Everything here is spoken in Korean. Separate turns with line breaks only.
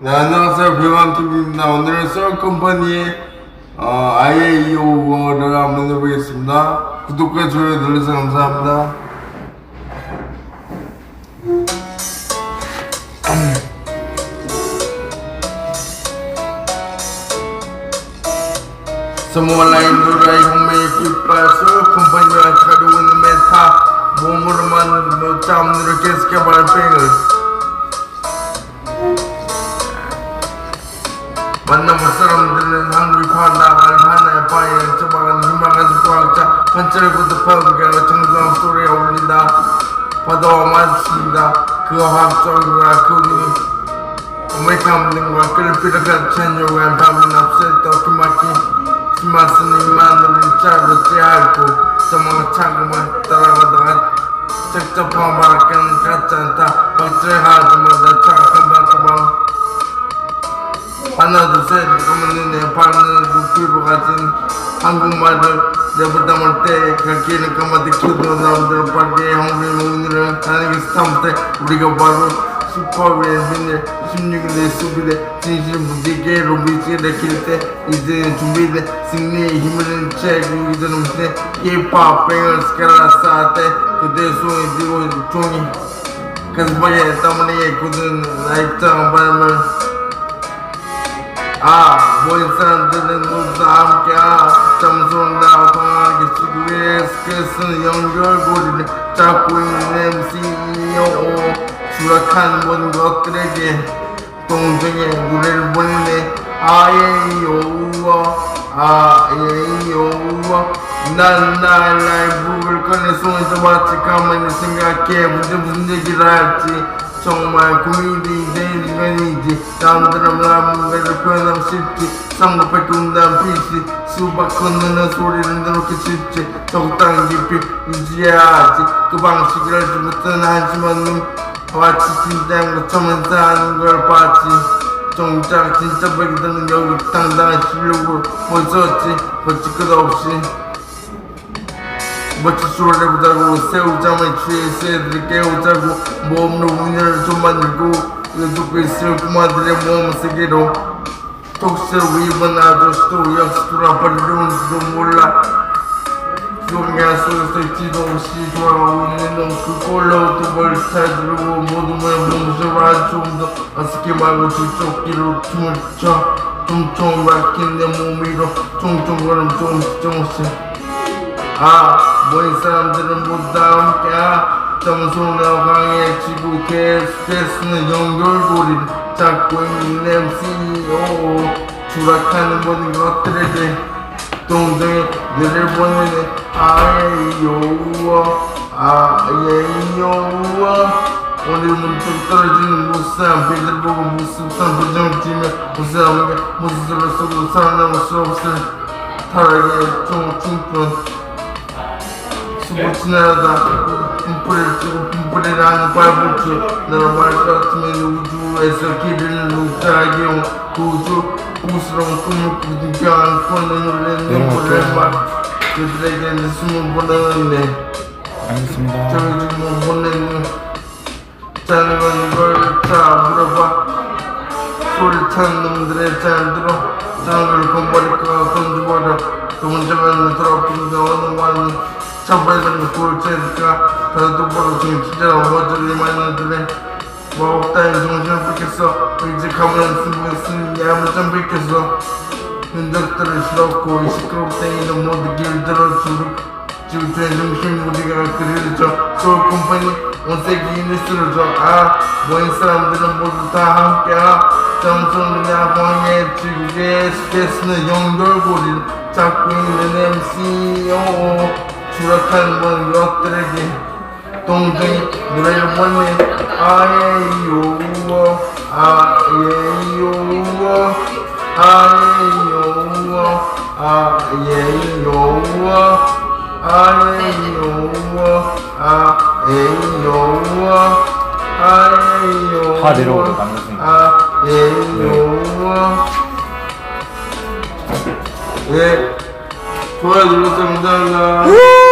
네, 안녕하세요. 병원TV입니다. 오늘은 썰컴퍼니의 어, IAEO를 한번 해보겠습니다. 구독과 좋아요 눌러서 감사합니다. 스몰라인 누라의 혁명의 깃발 썰컴퍼니와 가져오는 메타 몸으로 만든 짬들을 계속해 발팽을 한국화 나갈 하나의 바에 처박은 희망한 관찰을 거듭하고 그가 정상한 소리에 어울린다. 바다와 마주칩니다. 그 화학적과 그 오메카문과 끌피를 같이 한 요구한 밤은 앞서있다. 기막히 이만으로 짜고 째알고 저망을 차고만 따라가다가 적적한 바람은 같지 않다. 박제하자마자 바람방 하나 둘셋 그러면 내 발은 루피로 가진 한국말을 내부담을 때 가기에는 까마득 키도 나오는 빨리 한국의 오늘은 하나님의 스타트 때 우리가 바로 슈퍼맨 휘늘 16 아, 모인 사람들은 모두 다 함께 아, 점수는 나 강하게 지구의 스케스는 연결고리를 잡고 있는 MCO 추락한 모든 것들에게 동정의 노래를 보내네 아예요와 아예요와. 난 나의 라이브를 꺼내 손에서 마치 가만히 생각해. 문제 무슨 얘기를 할지 정말 고민이 된 시간이지. 남들은 남들을 표현하고 싶지. 쌍꺼풀 둔단 빛이 수박 건너는 소리를 그렇게 쉽지. 적당히 깊이 유지해야지. 그 방식을 알지 못한 눈 마치 진짜인 것처럼 사는 걸 봤지. 정작 진짜 백이들은 여기 당당한 실력으로 멋졌지. 거칠 것 없이 멋진 수를 해보자고 새우잠을 취해 새들을 깨우자고 모험로 운열을 좀 만들고 이어두고 있을 꼬마들의 모험 세계로. 톡스를 입은 아저씨도 역시 돌아버리려는지도 몰라. 용야 속에서 없이 돌아가고 있는 놈그 꼴로 두벌 모여 몸소를 아주 좀더 어떻게 말고 저쪽 길로 춤을 춰. tumtum 박힌 내 몸 위로 퉁퉁거림 조금씩 조금씩 아, 모인 사람들은 모두 다 함께 아, 점수나 강해지고 계속해서는 연결고리를 잡고 있는 MCO 추락하는 모든 것들에게 동정의 뇌를 보내는 아예요와 아예요와 오늘 문득 떨어지는 무쌍 빛을 보고 무쌍 표정을 지며 무쌍하게 무스를 쏘고 살아남을 수 없을 타락의 총충뿐 수고 지나다 분 풀을 쓰고 분풀이를 하는 발부처 너는 말것 같으면 우주에서 길을 누자하게 온 우주 우스러운 꿈을 꾸디겨 안고 눈물에 눈물을 막 그들에게 내 숨을 보내는데
알겠습니다.
저기 지금 보내는 자는 걸다 물어봐. 소리 찬 놈들의 잘 들어 장을 건버릴까 그 문제만 돌아보는데 어느 완 잡아야되는 골체니까 다도 보러 지금 진짜 어머저리 만나들의 뭐 없다니 정신을 뺏겼어 이제 가면 쓰고 있으니 야무장 뺏겼어 흔적들을 실었고 시끄럽다니는 모두 길들어 주룩 지구촌의 중심 우리가 그려져 소울 컴퍼니 원세기 뉴스를 줘아 모인 사람들은 모두 다 함께 아 점성이나 황해 지구의 스페이스는 연결고리를 잡고 있는 MCO 추락하는 모든 것들에게 동정이 노래를 보내 아예요워 아예요워 아예요워 아예요워 아예요워 아예요워 아예요워
다 내려오고 남겼습니다.
아예요워 예. 좋아요 눌러주세요 감사합니다